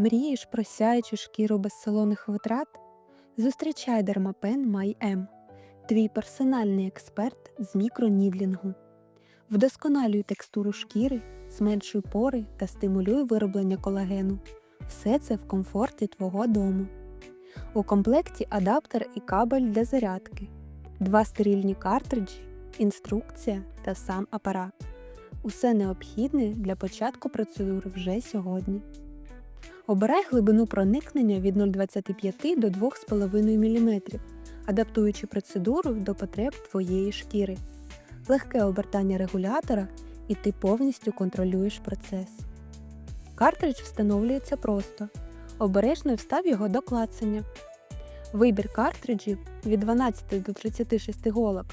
Мрієш про сяючу шкіру без солоних витрат? Зустрічай Дермапен MyM, твій персональний експерт з мікронідлінгу. Вдосконалюй текстуру шкіри, зменшуй пори та стимулюй вироблення колагену. Все це в комфорті твого дому. У комплекті адаптер і кабель для зарядки, два стерильні картриджі, інструкція та сам апарат. Усе необхідне для початку процедури вже сьогодні. Обирай глибину проникнення від 0,25 до 2,5 мм, адаптуючи процедуру до потреб твоєї шкіри. Легке обертання регулятора і ти повністю контролюєш процес. Картридж встановлюється просто. Обережно встав його до клацання. Вибір картриджів від 12 до 36 голок,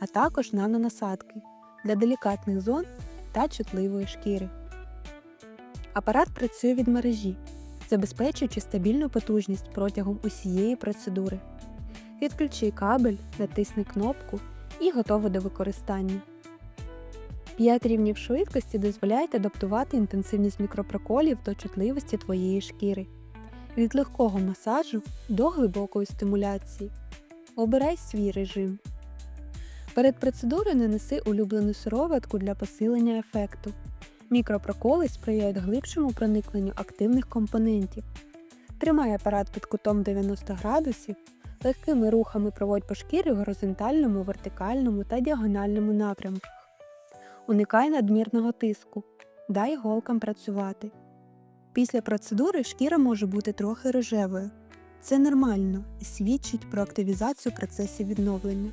а також нанонасадки для делікатних зон та чутливої шкіри. Апарат працює від мережі, забезпечуючи стабільну потужність протягом усієї процедури. Відключи кабель, натисни кнопку і готово до використання. 5 рівнів швидкості дозволяють адаптувати інтенсивність мікропроколів до чутливості твоєї шкіри. Від легкого масажу до глибокої стимуляції. Обирай свій режим. Перед процедурою нанеси улюблену сироватку для посилення ефекту. Мікропроколи сприяють глибшому проникненню активних компонентів. Тримай апарат під кутом 90 градусів, легкими рухами проводь по шкірі в горизонтальному, вертикальному та діагональному напрямках. Уникай надмірного тиску. Дай голкам працювати. Після процедури шкіра може бути трохи рожевою. Це нормально і свідчить про активізацію процесів відновлення.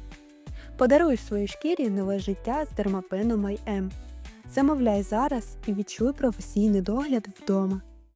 Подаруй своїй шкірі нове життя з дермапеном IM. Замовляй зараз і відчуй професійний догляд вдома.